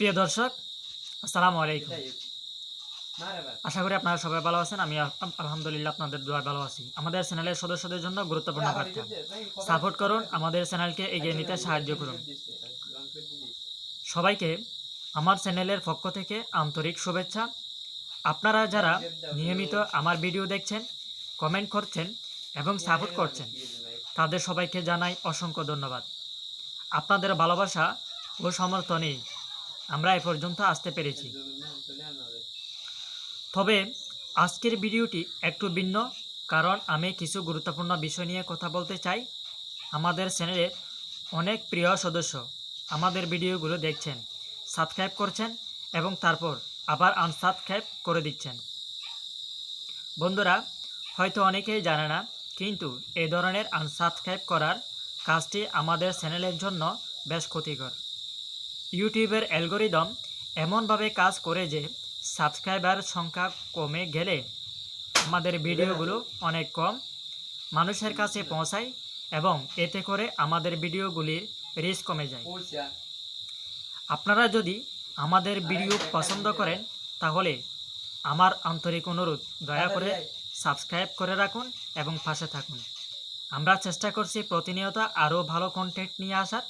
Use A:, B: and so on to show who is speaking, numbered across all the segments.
A: প্রিয় দর্শক, আসসালামু আলাইকুম। আশা করি আপনারা সবাই ভালো আছেন আমি আলহামদুলিল্লাহ আপনাদের দোয়া ভালো আছি। আমাদের চ্যানেলের সদস্যদের জন্য গুরুত্বপূর্ণ বার্তা। সাপোর্ট করুন, আমাদের চ্যানেলকে এগিয়ে নিতে সাহায্য করুন। সবাইকে আমার চ্যানেলের পক্ষ থেকে আন্তরিক শুভেচ্ছা। আপনারা যারা নিয়মিত আমার ভিডিও দেখছেন, কমেন্ট করছেন এবং সাপোর্ট করছেন, তাদের সবাইকে জানাই অসংখ্য ধন্যবাদ। আপনাদের ভালোবাসা ও সমর্থনেই আমরা এ পর্যন্ত আসতে পেরেছি। তবে আজকের ভিডিওটি একটু ভিন্ন, কারণ আমি কিছু গুরুত্বপূর্ণ বিষয় নিয়ে কথা বলতে চাই। আমাদের চ্যানেলের অনেক প্রিয় সদস্য আমাদের ভিডিওগুলো দেখছেন, সাবস্ক্রাইব করছেন এবং তারপর আবার আনসাবস্ক্রাইব করে দিচ্ছেন। বন্ধুরা, হয়তো অনেকেই জানে না, কিন্তু এই ধরনের আনসাবস্ক্রাইব করার কাজটি আমাদের চ্যানেলের জন্য বেশ ক্ষতিকর। ইউটিউবের অ্যালগোরিদম এমনভাবে কাজ করে যে সাবস্ক্রাইবার সংখ্যা কমে গেলে আমাদের ভিডিওগুলো অনেক কম মানুষের কাছে পৌঁছায় এবং এতে করে আমাদের ভিডিওগুলির রিচ কমে যায়। আপনারা যদি আমাদের ভিডিও পছন্দ করেন, তাহলে আমার আন্তরিক অনুরোধ, দয়া করে সাবস্ক্রাইব করে রাখুন এবং পাশে থাকুন। আমরা চেষ্টা করছি প্রতিনিয়ত আরও ভালো কন্টেন্ট নিয়ে আসার।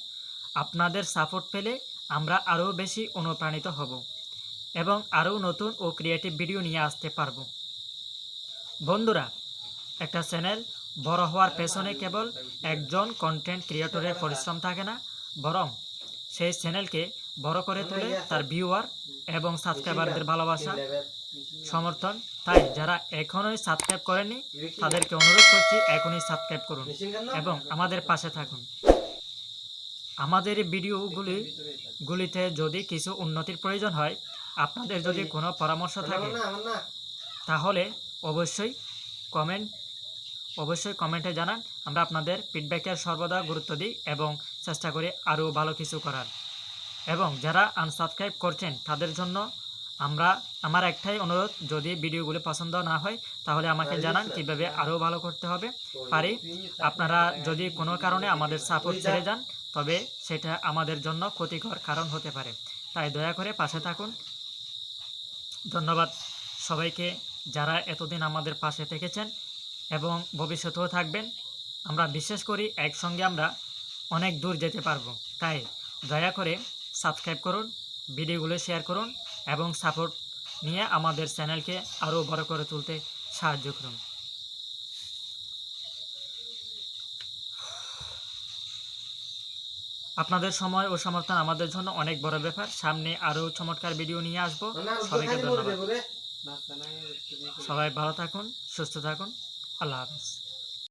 A: আপনাদের সাপোর্ট পেলে আমরা আরও বেশি অনুপ্রাণিত হব এবং আরও নতুন ও ক্রিয়েটিভ ভিডিও নিয়ে আসতে পারব। বন্ধুরা, একটা চ্যানেল বড় হওয়ার পেছনে কেবল একজন কন্টেন্ট ক্রিয়েটরের পরিশ্রম থাকে না, বরং সেই চ্যানেলকে বড় করে তুলে তার ভিউয়ার এবং সাবস্ক্রাইবারদের ভালোবাসা, সমর্থন। তাই যারা এখনোই সাবস্ক্রাইব করেননি, তাদেরকে অনুরোধ করছি এখনই সাবস্ক্রাইব করুন এবং আমাদের পাশে থাকুন। আমাদের ভিডিওগুলি গুলিতে যদি কিছু উন্নতির প্রয়োজন হয় আপনাদের যদি কোনো পরামর্শ থাকে তাহলে অবশ্যই কমেন্ট অবশ্যই কমেন্টে জানান। আমরা আপনাদের ফিডব্যাকের সর্বদা গুরুত্ব দিই এবং চেষ্টা করি আরও ভালো কিছু করার। এবং যারা আনসাবস্ক্রাইব করছেন তাদের জন্য আমরা আমার একটাই অনুরোধ যদি ভিডিওগুলো পছন্দ না হয় তাহলে আমাকে জানান কীভাবে আরও ভালো করতে হবে। পারি। আপনারা যদি কোনো কারণে আমাদের সাপোর্ট ছেড়ে যান তবে সেটা আমাদের জন্য ক্ষতিকর কারণ হতে পারে। তাই দয়া করে পাশে থাকুন। ধন্যবাদ সবাইকে যারা এতদিন আমাদের পাশে থেকেছেন এবং ভবিষ্যতেও থাকবেন। আমরা বিশ্বাস করি একসঙ্গে আমরা অনেক দূর যেতে পারব। তাই দয়া করে সাবস্ক্রাইব করুন ভিডিওগুলো শেয়ার করুন। এবং সাপোর্ট নিয়ে আমাদের চ্যানেলকে আরও বড় করে তুলতে সাহায্য করুন। আপনাদের সময় ও সমর্থন আমাদের জন্য অনেক বড় ব্যাপার। সামনে আরও চমৎকার ভিডিও নিয়ে আসব। সবাইকে ধন্যবাদ। সবাই ভালো থাকুন, সুস্থ থাকুন। আল্লাহ হাফেজ।